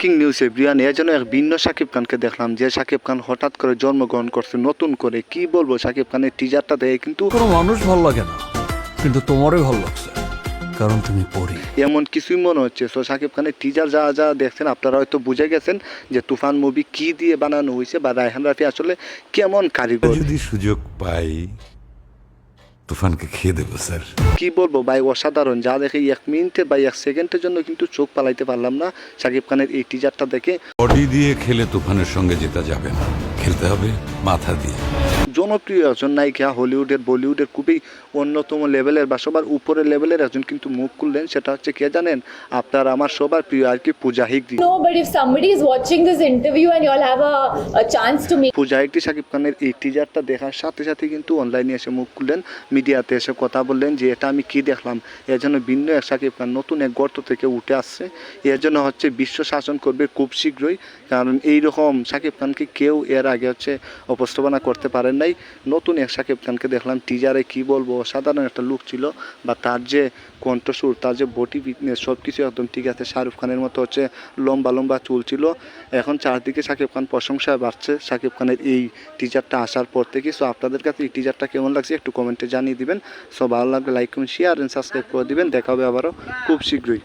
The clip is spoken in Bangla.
ব্রেকিং নিউজ এভরিয়ান এর জন্য এক ভিন্ন শাকিব খানকে দেখলাম যে শাকিব খান হঠাৎ করে জন্মগ্রহণ করছে নতুন করে। কি বলব শাকিব খানের টিজারটা দেখে কিন্তু কোনো মানুষ ভালো লাগে না কিন্তু তোমারই ভালো লাগছে কারণ তুমি পড়ি এমন কিছুই মনে হচ্ছে। সো শাকিব খানের টিজার যা যা দেখছেন আপনারা হয়তো বুঝে গেছেন যে তুফান মুভি কি দিয়ে বানানো হয়েছে বা রায়হান রাফি আসলে কেমন কারিগর। যদি সুযোগ পাই তুফানকে খেয়ে দেবো স্যার। কি বলব ভাই অসাধারণ। যা দেখে এক মিনিটে বা এক সেকেন্ডের জন্য কিন্তু চোখ পালাইতে পারলাম না। সাকিব খানের এই টিজারটা দেখে বডি দিয়ে খেলে তুফানের সঙ্গে জেতা যাবে না। খেলতে হবে মাথা দিয়ে। জনপ্রিয় একজন নায়িকা হলিউডের বলিউডের খুবই অন্যতম লেভেলের বা সবার উপরের লেভেলের একজন কিন্তু মুখ খুললেন সেটা হচ্ছে কে জানেন? আপনার আমার সবার প্রিয় আর কি Puja হিগড়ি if somebody is watching this interview and you'll have a, a chance to make পূজা হিগড়ি শাকিব খানের এই টিজারটা দেখার সাথে সাথে কিন্তু অনলাইনে এসে মুখ খুললেন মিডিয়াতে এসে কথা বললেন যে এটা আমি কি দেখলাম? এর জন্য ভিন্ন এক শাকিব খান নতুন এক গর্ত থেকে উঠে আসছে। এর জন্য হচ্ছে বিশ্ব শাসন করবে খুব শীঘ্রই কারণ এই রকম শাকিব খানকে কেউ এর আগে হচ্ছে উপস্থাপনা করতে পারেন নাই। নতুন এক শাকিব খানকে দেখলাম টিজারে কি বলব? অসাধারণ একটা লুক ছিল। বা তার যে কণ্ঠসুর, তার যে বডি ফিটনেস সব কিছু একদম ঠিক আছে। শাহরুখ খানের মতো হচ্ছে লম্বা লম্বা চুল ছিল। এখন চারদিকে শাকিব খান প্রশংসায় বাড়ছে। শাকিব খানের এই টিজারটা আসার পর থেকে। সো আপনাদের কাছে এই টিজারটা কেমন লাগছে একটু কমেন্টে জানিয়ে দিবেন। সো ভালো লাগলে like comment share and subscribe করে দিবেন। দেখা হবে আবারও খুব শীঘ্রই।